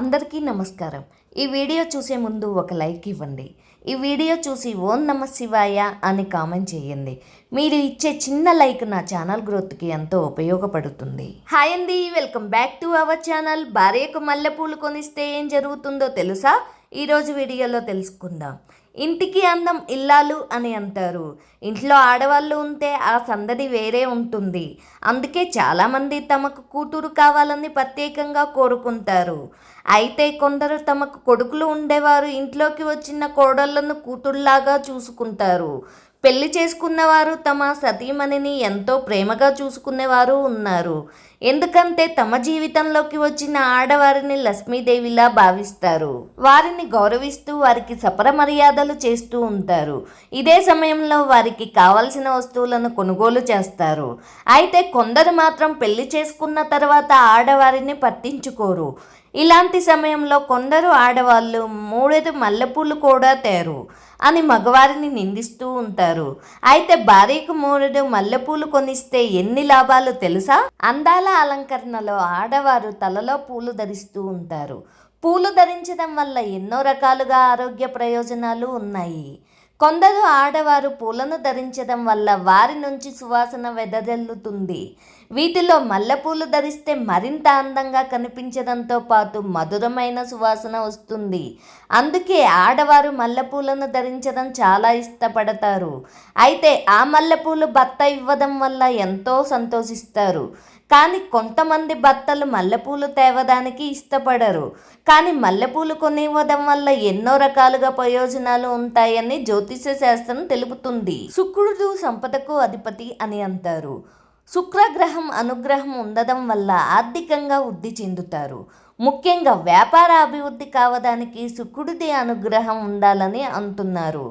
అందరికీ నమస్కారం. ఈ వీడియో చూసే ముందు ఒక లైక్ ఇవ్వండి. ఈ వీడియో చూసి ఓం నమ శివాయ అని కామెంట్ చేయండి. మీరు ఇచ్చే చిన్న లైక్ నా ఛానల్ గ్రోత్కి ఎంతో ఉపయోగపడుతుంది. హాయ్ అండి welcome back to our channel. భార్యకు మల్లెపూలు కొనిస్తే ఏం జరుగుతుందో తెలుసా? ఈరోజు వీడియోలో తెలుసుకుందాం. ఇంటికి అందం ఇల్లాలు అని అంటారు. ఇంట్లో ఆడవాళ్ళు ఉంటే ఆ సందడి వేరే ఉంటుంది. అందుకే చాలామంది తమకు కూతురు కావాలని ప్రత్యేకంగా కోరుకుంటారు. అయితే కొందరు తమకు కొడుకులు ఉండేవారు ఇంట్లోకి వచ్చిన కోడళ్ళను కూతుళ్ళాగా చూసుకుంటారు. పెళ్ళి చేసుకున్నవారు తమ సతీమణిని ఎంతో ప్రేమగా చూసుకునేవారు ఉన్నారు. ఎందుకంటే తమ జీవితంలోకి వచ్చిన ఆడవారిని లక్ష్మీదేవిలా భావిస్తారు. వారిని గౌరవిస్తూ వారికి సపర మర్యాదలు చేస్తూ ఉంటారు. ఇదే సమయంలో వారికి కావలసిన వస్తువులను కొనుగోలు చేస్తారు. అయితే కొందరు మాత్రం పెళ్ళి చేసుకున్న తర్వాత ఆడవారిని పట్టించుకోరు. ఇలాంటి సమయంలో కొందరు ఆడవాళ్ళు మూడేది మల్లెపూలు కూడా తేరు అని మగవారిని నిందిస్తూ ఉంటారు. అయితే భార్యకు మూడు మల్లెపూలు కొనిస్తే ఎన్ని లాభాలు తెలుసా? అందాల అలంకరణలో ఆడవారు తలలో పూలు ధరిస్తూ ఉంటారు. పూలు ధరించడం వల్ల ఎన్నో రకాలుగా ఆరోగ్య ప్రయోజనాలు ఉన్నాయి. కొందరు ఆడవారు పూలను ధరించడం వల్ల వారి నుంచి సువాసన వెదజల్లుతుంది. వీటిలో మల్లెపూలు ధరిస్తే మరింత అందంగా కనిపించడంతో పాటు మధురమైన సువాసన వస్తుంది. అందుకే ఆడవారు మల్లెపూలను ధరించడం చాలా ఇష్టపడతారు. అయితే ఆ మల్లెపూలు భర్త ఇవ్వడం వల్ల ఎంతో సంతోషిస్తారు. కానీ కొంతమంది భర్తలు మల్లెపూలు తేవడానికి ఇష్టపడరు. కానీ మల్లెపూలు కొనివ్వడం వల్ల ఎన్నో రకాలుగా ప్రయోజనాలు ఉంటాయని జ్యోతిష శాస్త్రం తెలుపుతుంది. శుక్రుడు సంపదకు అధిపతి అని అంటారు. శుక్రగ్రహం అనుగ్రహం ఉండడం వల్ల ఆర్థికంగా వృద్ధి చెందుతారు. ముఖ్యంగా వ్యాపార అభివృద్ధి కావడానికి శుక్రుడిది అనుగ్రహం ఉండాలని అంటున్నారు.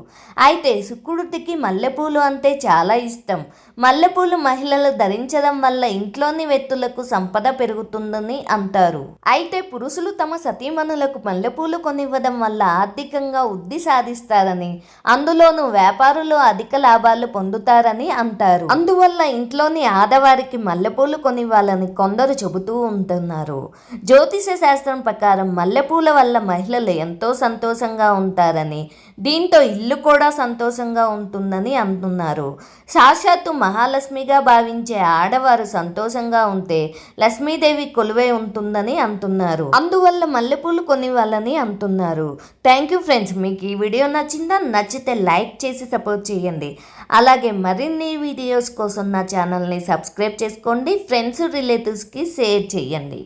అయితే శుక్రుడికి మల్లెపూలు అంటే చాలా ఇష్టం. మల్లెపూలు మహిళలు ధరించడం వల్ల ఇంట్లోని వ్యక్తులకు సంపద పెరుగుతుందని అంటారు. అయితే పురుషులు తమ సతీమణులకు మల్లెపూలు కొనివ్వడం వల్ల ఆర్థికంగా వృద్ధి సాధిస్తారని అందులోనూ వ్యాపారులు అధిక లాభాలు పొందుతారని అంటారు. అందువల్ల ఇంట్లోని ఆడవారికి మల్లెపూలు కొనివ్వాలని కొందరు చెబుతూ ఉంటున్నారు. జ్యోతిష శాస్త్రం ప్రకారం మల్లెపూల వల్ల మహిళలు ఎంతో సంతోషంగా ఉంటారని దీంతో ఇల్లు కూడా సంతోషంగా ఉంటుందని అంటున్నారు. సాక్షాత్తు మహాలక్ష్మిగా భావించే ఆడవారు సంతోషంగా ఉంటే లక్ష్మీదేవి కొలువై ఉంటుందని అంటున్నారు. అందువల్ల మల్లెపూలు కొనివ్వాలని అంటున్నారు. Thank you friends. మీకు ఈ వీడియో నచ్చిందా? నచ్చితే లైక్ చేసి సపోర్ట్ చేయండి. అలాగే మరిన్ని వీడియోస్ కోసం నా ఛానల్ని సబ్స్క్రైబ్ చేసుకోండి. ఫ్రెండ్స్ రిలేటివ్స్కి షేర్ చేయండి.